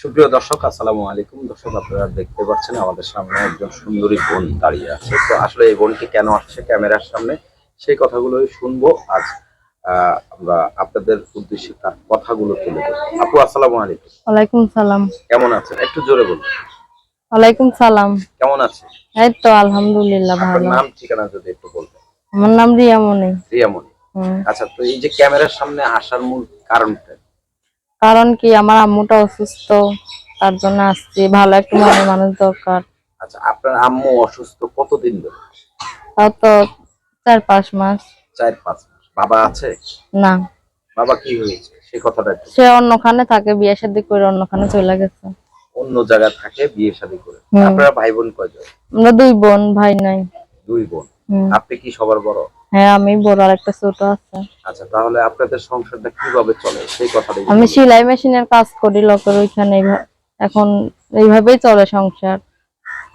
সুপ্রিয় দর্শক আসসালামু আলাইকুম। দর্শক আপনারা দেখতে পাচ্ছেন আমাদের সামনে একজন সুন্দরী বোন দাঁড়িয়ে আছে। তো আসলে এই বোনটি কেন আসছে ক্যামেরার সামনে সেই কথাগুলোই শুনব। আজ আমরা আপনাদের উদ্দেশ্যে তার কথাগুলো তুলে ধরবো। আপু আসসালামু আলাইকুম। ওয়ালাইকুম সালাম। কেমন আছেন একটু জোরে বলুন। ওয়ালাইকুম সালাম। কেমন আছেন এই তো আলহামদুলিল্লাহ ভালো। নাম ঠিকানা যদি একটু বলতেন। আমার নাম রিয়ামণি। হুম। আচ্ছা তো এই যে ক্যামেরার সামনে আসার মূল কারণটা কারণ কি আমার আম্মুটা অসুস্থ তার জন্য আসছি। ভালো একটা মনের মানুষ দরকার। আচ্ছা আপনার আম্মু অসুস্থ কতদিন ধরে? তাও তো চার পাঁচ মাস। চার পাঁচ মাস। বাবা আছে? না। বাবা কি হয়েছে? সেই কথাটা সে অন্যখানে থাকে বিয়ে শাদি করে অন্যখানে চলে গেছে। অন্য জায়গায় থাকে বিয়ে শাদী করে। আপনারা ভাই বোন কয়জন? আমরা দুই বোন ভাই নাই। দুই বোন। আপনি কি সবার বড়? হ্যাঁ আমি বড় আর একটা ছোট আছে। আচ্ছা তাহলে আপনাদের সংসারটা কীভাবে চলে? সেই কথাটা আমি। সেলাই মেশিনের কাজ করি লোকের ওইখানে এখন এইভাবেই চলে সংসার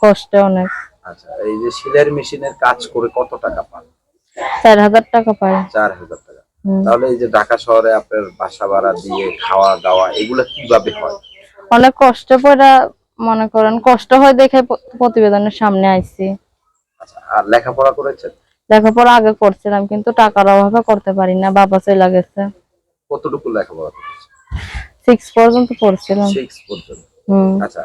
কষ্টে অনেক। আচ্ছা এই যে সেলাই মেশিনের কাজ করে কত টাকা পান? চার হাজার টাকা পাই। চার হাজার টাকা। তাহলে এই যে ঢাকা শহরে আপনার বাসা ভাড়া দিয়ে খাওয়া দাওয়া এগুলো কীভাবে হয়? অনেক কষ্ট করে মনে করেন কষ্ট হয় দেখে প্রতিবেদনের সামনে আইছি। আচ্ছা আর লেখাপড়া করেছেন? লেখাপড়া আগে করছিলাম কিন্তু টাকার অভাবে করতে পারি না বাবা চলে গেছে। কতটুকু লেখাপড়া সিক্স পর্যন্ত পড়ছিলাম। সিক্স পর্যন্ত? হুম। আচ্ছা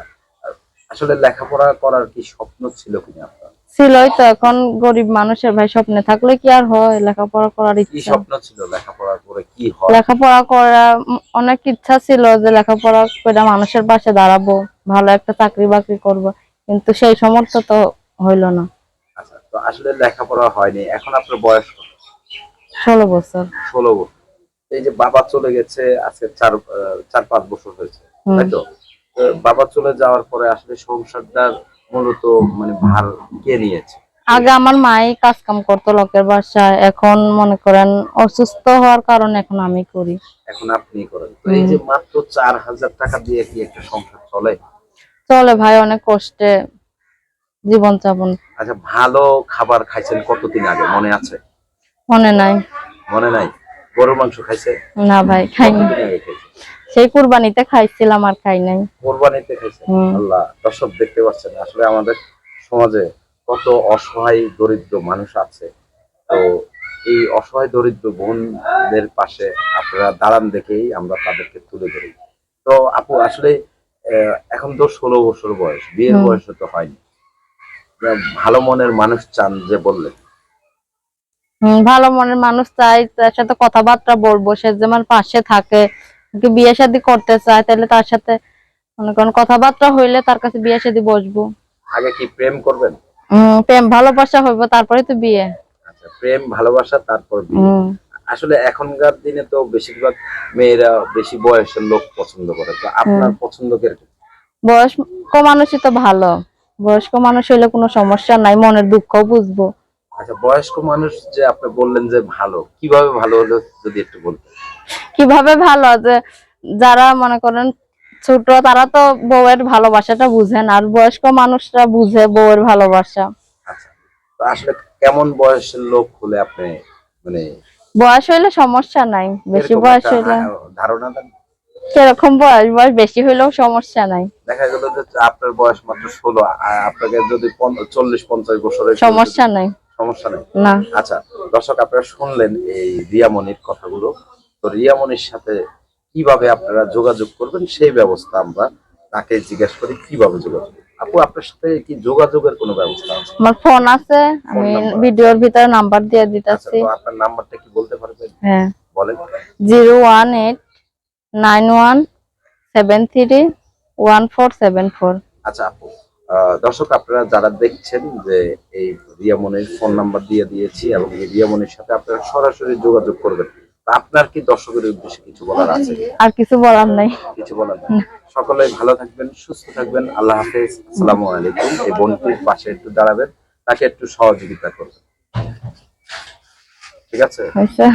আসলে লেখাপড়া করার কি স্বপ্ন ছিল কিনা আপনার? ছিলই তো এখন গরিব মানুষের ভাই স্বপ্নে থাকলে কি আর হয়? লেখাপড়া করার কি ইচ্ছা। স্বপ্ন ছিল লেখাপড়া করে কি হয়? লেখাপড়া করা অনেক ইচ্ছা ছিল যে লেখাপড়া করে মানুষের পাশে দাঁড়াবো ভালো একটা চাকরি বাকরি করব কিন্তু সেই সমর্থ তো হইল না। তো আসলে লেখাপড়া হয়নি। এখন আপনার বয়স কত? ষোলো বছর। ষোলো বছর। এই যে বাবা চলে গেছে আজকে চার চার পাঁচ বছর হয়েছে হুম। তাই তো? তো বাবা চলে যাওয়ার পরে আসলে সংসারটার মূলত মানে ভার কে নিয়েছে? আগে আমার মাই কাজ কাম করতো লোকের বাসায় এখন মনে করেন অসুস্থ হওয়ার কারণে এখন আমি করি। এখন আপনি করেন। তো এই যে মাত্র চার হাজার টাকা দিয়ে কি একটা সংসার চলে? চলে ভাই অনেক কষ্টে। জীবন যাপন আচ্ছা ভালো খাবার খাইছেন কতদিন আগে? মনে আছে? মনে নাই। মনে নাই? গরুর মাংস খাইছে? না ভাই খাইনি সেই কুরবানিতে খাইছিলাম আর খাই নাই। কোরবানিতে খাইছে। আল্লাহ দর্শক দেখতে পাচ্ছেন আসলে আমাদের সমাজে কত অসহায় দরিদ্র মানুষ আছে। তো এই অসহায় দরিদ্র বোনদের পাশে আপনারা দাঁড়ান দেখেই আমরা তাদেরকে তুলে ধরি। তো আপু আসলে আহ, এখন তো ষোলো বছর বয়স বিয়ের। বয়স তো হয়নি। ভালো মনের মানুষ চান যে বললে। হম ভালো মনের মানুষ চাই তার সাথে কথাবার্তা বলব সে যেমন পাশে থাকে বিয়ে শাদী করতে চায় তাহলে তার সাথে মনে করেন কথাবার্তা হইলে তার কাছে বিয়ে শাদী বসবো। আগে কি প্রেম করবেন? হম প্রেম ভালোবাসা হইব তারপরে তো বিয়ে। আচ্ছা প্রেম ভালোবাসা তারপর বিয়ে। আসলে এখনকার দিনে তো বেশিরভাগ মেয়েরা বেশি বয়সের লোক পছন্দ করে তো আপনার পছন্দ কীরকম? বয়স্ক মানুষই তো ভালো। বয়স্ক মানুষ হইলে কোনো সমস্যা নাই মনের দুঃখ বুঝব। আচ্ছা বয়স্ক মানুষ যে আপনি বললেন যে ভালো কীভাবে ভালো হলো যদি একটু বলতেন? কীভাবে ভালো? যে যারা মনে করেন ছোট তারা তো বউয়ের ভালোবাসাটা বুঝেন আর বয়স্ক মানুষরা বুঝে বউয়ের ভালোবাসা। আচ্ছা তো আসলে কেমন বয়সের লোক হলে আপনি মানে বয়স হইলে সমস্যা নাই বেশি বয়স হইলে ধারণা দেন? সেরকম বয়স বয়স বেশি হইলেও সমস্যা নাই। দেখা গেল যে আপনার বয়স মাত্র ষোলো আপনাকে যদি চল্লিশ পঞ্চাশ বছরের সমস্যা নাই। সমস্যা নেই? না। আচ্ছা দর্শক আপনারা শুনলেন এই রিয়ামনির কথাগুলো। তো রিয়ামনির সাথে কীভাবে আপনারা যোগাযোগ করবেন সেই ব্যবস্থা আমরা তাকে জিজ্ঞেস করি কীভাবে যোগাযোগ আপু আপনার সাথে কি যোগাযোগের কোনো ব্যবস্থা আছে? আমার ফোন আছে আমি ভিডিওর ভিতরে নাম্বার দিয়ে আচ্ছা দিতেছি। আপনার নাম্বারটা কি বলতে পারবেন? হ্যাঁ। বলেন। Zero one eight nine one seven three one four seven four. আচ্ছা আপু দর্শক আপনারা যারা দেখছেন যে এই রিয়ামনির ফোন নাম্বার দিয়ে দিয়েছি এবং এই রিয়ামনির সাথে আপনারা সরাসরি যোগাযোগ করবেন আপনার কি দর্শকের উদ্দেশ্যে কিছু বলার আছে? আর কিছু বলার নাই। কিছু বলার নেই। সকলে ভালো থাকবেন সুস্থ থাকবেন আল্লাহ হাফেজ আসসালামু আলাইকুম। এই বোনটির পাশে একটু দাঁড়াবেন তাকে একটু সহযোগিতা করবেন। ঠিক আছে? হয়েছে